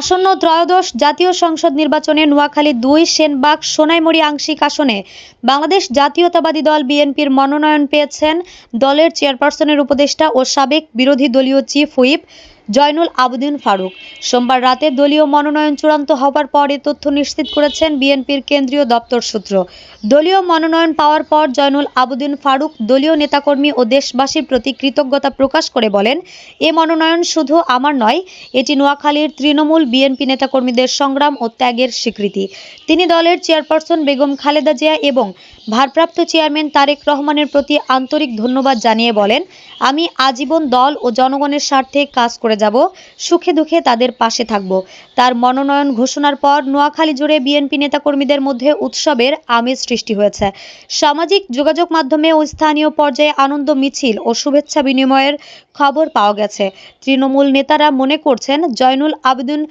আসন্ন ত্রয়োদশ জাতীয় সংসদ নির্বাচনে নোয়াখালী দুই, সেনবাগ, সোনাইমুড়ি আংশিক আসনে বাংলাদেশ জাতীয়তাবাদী দল বিএনপির মনোনয়ন পেয়েছেন। দলের চেয়ারপারসনের উপদেষ্টা ও সাবেক বিরোধী দলীয় চিফ হুইপ জয়নুল আবেদিন ফারুক। সোমবার রাতে দলীয় মনোনয়ন চূড়ান্ত হবার পর এ তথ্য নিশ্চিত করেছেন বিএনপির কেন্দ্রীয় দপ্তর সূত্র। দলীয় মনোনয়ন পাওয়ার পর জয়নুল আবেদিন ফারুক দলীয় নেতাকর্মী ও দেশবাসীর প্রতি কৃতজ্ঞতা প্রকাশ করে বলেন, এ মনোনয়ন শুধু আমার নয়, এটি নোয়াখালীর তৃণমূল বিএনপি নেতাকর্মীদের সংগ্রাম ও ত্যাগের স্বীকৃতি। তিনি দলের চেয়ারপারসন বেগম খালেদা জিয়া এবং ভারপ্রাপ্ত চেয়ারম্যান তারেক রহমানের প্রতি আন্তরিক ধন্যবাদ জানিয়ে বলেন, আমি আজীবন দল ও জনগণের স্বার্থে কাজ করে যাব, সুখে দুঃখে তাদের পাশে থাকব। তার মনোনয়ন ঘোষণার পর নোয়াখালী জুড়ে বিএনপি নেতাকর্মীদের মধ্যে উৎসবের আমেজ সৃষ্টি হয়েছে। সামাজিক যোগাযোগ মাধ্যমে ও স্থানীয় পর্যায়ে আনন্দ মিছিল ও শুভেচ্ছা বিনিময়ের খবর পাওয়া গেছে। তৃণমূল নেতারা মনে করছেন জয়নুল আবেদিন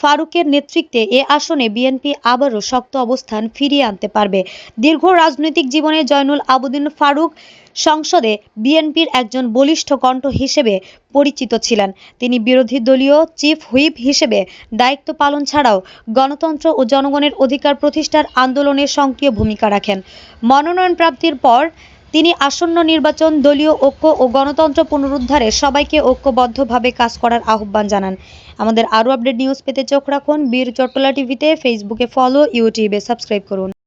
ফারুকের নেতৃত্বে এ আসনে বিএনপি আবারও শক্ত অবস্থান ফিরিয়ে আনতে পারবে। দীর্ঘ রাজনৈতিক জীবনে জয়নুল আবেদিন ফারুক সংসদে বিএনপির একজন বলিষ্ঠ কণ্ঠ হিসেবে পরিচিত ছিলেন। তিনি বিরোধী দলীয় চিফ হুইপ হিসেবে দায়িত্ব পালন ছাড়াও গণতন্ত্র ও জনগণের অধিকার প্রতিষ্ঠার আন্দোলনে সক্রিয় ভূমিকা রাখেন। মনোনয়ন প্রাপ্তির পর তিনি আসন্ন নির্বাচন দলীয় ঐক্য ও গণতন্ত্র পুনরুদ্ধারে সবাইকে ঐক্যবদ্ধভাবে কাজ করার আহ্বান জানান। আমাদের আরও আপডেট নিউজ পেতে চোখ রাখুন বীর চট্টলা টিভিতে, ফেসবুকে ফলো, ইউটিউবে সাবস্ক্রাইব করুন।